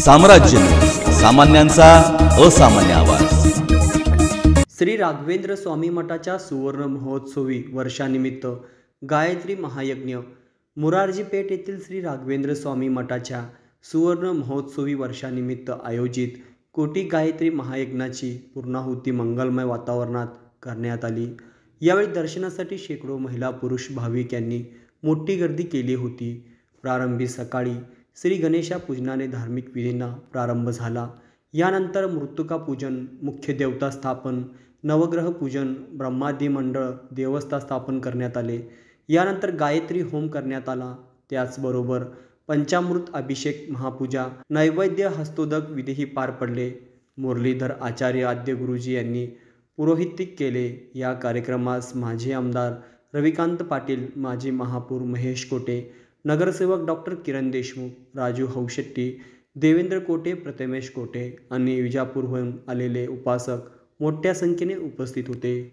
साम्राज्य. सामान्यांचा असामान्य आवाज. श्री राघवेंद्र स्वामी मठाच्या सुवर्ण महोत्सवी वर्षानिमित्त गायत्री महायज्ञ मुरारजी पेठ येथील श्री राघवेंद्र स्वामी मठाच्या सुवर्ण महोत्सवी वर्षानिमित्त आयोजित कोटी गायत्री महायज्ञाची पूर्णाहुती मंगलमय वातावरणात करण्यात आली. यावेळी दर्शनासाठी शेकडो महिला पुरुष भाविक यांनी मोठी गर्दी केली होती. प्रारंभी सकाळी श्री गणेशा पूजनाने धार्मिक विधींना प्रारंभ झाला. यानंतर मृत्युका पूजन मुख्य देवता स्थापन नवग्रह पूजन ब्रह्मादी मंडळ देवस्था स्थापन करण्यात आले. यानंतर गायत्री होम करण्यात आला. त्याचबरोबर पंचामृत अभिषेक महापूजा नैवेद्य हस्तोदक विधीही पार पडले. मुरलीधर आचार्य आद्य गुरुजी यांनी पुरोहितिक केले. या कार्यक्रमास माजी आमदार रविकांत पाटील माजी महापौर महेश कोटे नगरसेवक डॉक्टर किरण देशमुख राजू हौशेट्टी देवेंद्र कोटे प्रथमेश कोटे आणि विजापूरहून आलेले उपासक मोठ्या संख्येने उपस्थित होते.